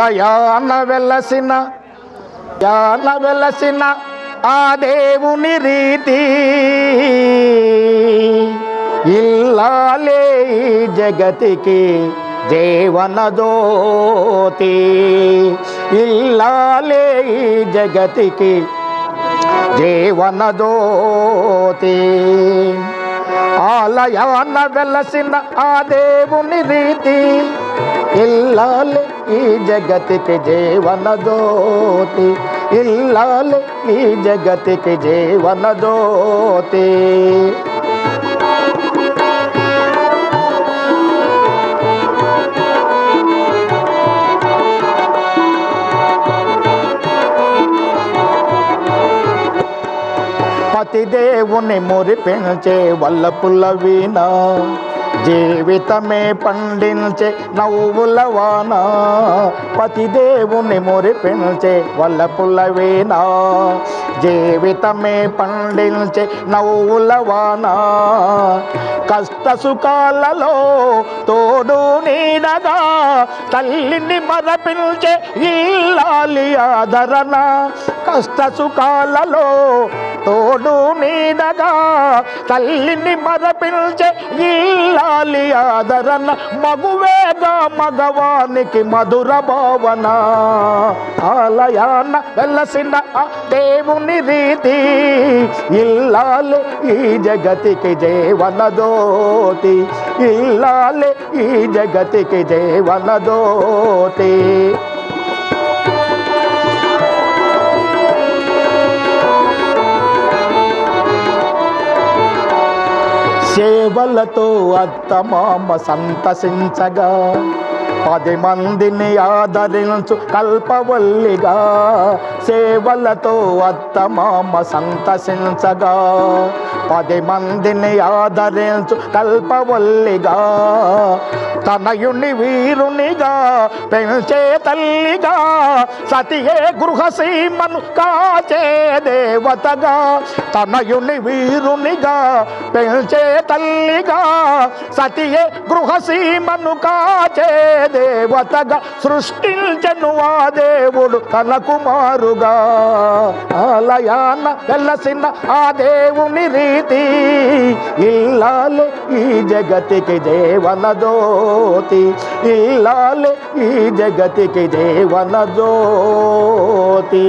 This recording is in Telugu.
ఆలయాన వెలసిన యాన వెలసిన ఆ దేవుని రీతి. ఇల్లాలే జగతికి జీవన జ్యోతి. ఇల్లాలే జగతికి జీవన జ్యోతి. ఆలయాన వెలసిన ఆ దేవుని రీతి. ఇల్లాలే ఈ జగతికి జీవన జ్యోతి ఇల్లాలి ఈ జగతికి జీవన జ్యోతి. పతిదేవుని మురిపించే వల్లపుల్ల వీణ జీవితమే పండించే నవ్వుల వాన పతిదేవుని మురిపించే వల్లపుల్ల వీణా. జీవితమే పండించే నవ్వుల వాన కష్ట సుఖాలలో తోడు నీడగా తల్లిని మరపించే ఇల్లాలి ఆదరణ. కష్ట సుఖాలలో తోడు నీడగా తల్లిని మరపించే ఇల్లాలి ఆదరణ మగువేగా మగవానికి మధుర భావన. ఆలయాన వెలసిన దేవుని రీతి ఇల్లాలి ఈ జగతికి జీవన దోతి ఇల్లాలి ఈ జగతికి జీవన సేవలతో అత్తమామ సంతసించగా పది మందిని ఆదరించు కల్పవల్లిగా. సేవలతో అత్తమామ సంతసించగా పది మందిని ఆదరించు కల్పవల్లిగా. తనయుని వీరునిగా పెంచే తల్లిగా సతియే గృహసీమను కాచే దేవతగా. తనయుని వీరునిగా పెంచే తల్లిగా సతియే గృహసీమను కాచే దేవతగా సృష్టించను ఆ దేవుడు తన కుమారుగా. ఆలయాన వెలసిన ఆ దేవుని రీతి ఇల్లాలి ఈ జగతికి దేవన జ్యోతి. ఇల్లాలి ఈ జగతికి దేవన జ్యోతి.